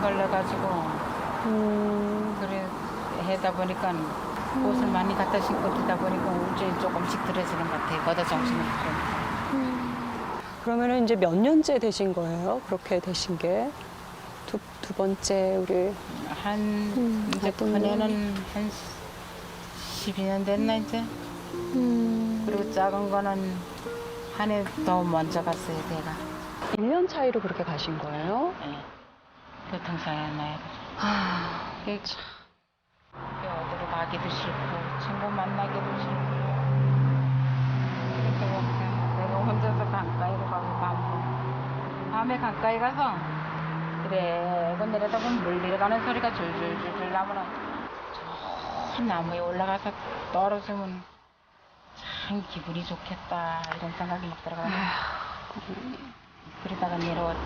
걸려가지고 음, 그래 해다 보니까 옷을 많이 갖다 신고 뛰다 보니까 우울증이 조금씩 들어지는 것 같아요. 거다 정신을 차려. 그러면은 이제 몇 년째 되신 거예요? 그렇게 되신 게? 두, 두 번째 우리 한 음, 이제. 큰애는 한 12년 됐나 이제. 음, 그리고 작은 거는 한 해 더 먼저 갔어요, 걔가. 1년 차이로 그렇게 가신 거예요? 예. 교통상해 나요. 아, 그게 참. 어디로 가기도 싫고 친구 만나기도 싫고 그렇게 보니까 내가 혼자서 가까이로 가고 밤 밤에 가까이 가서 그래 이거 내려다 보면 물 내려가는 소리가 줄줄줄줄 나면은 저 나무에 올라가서 떨어지면 참 기분이 좋겠다. 이런 생각이 막 들어가요. 그러다가 내려왔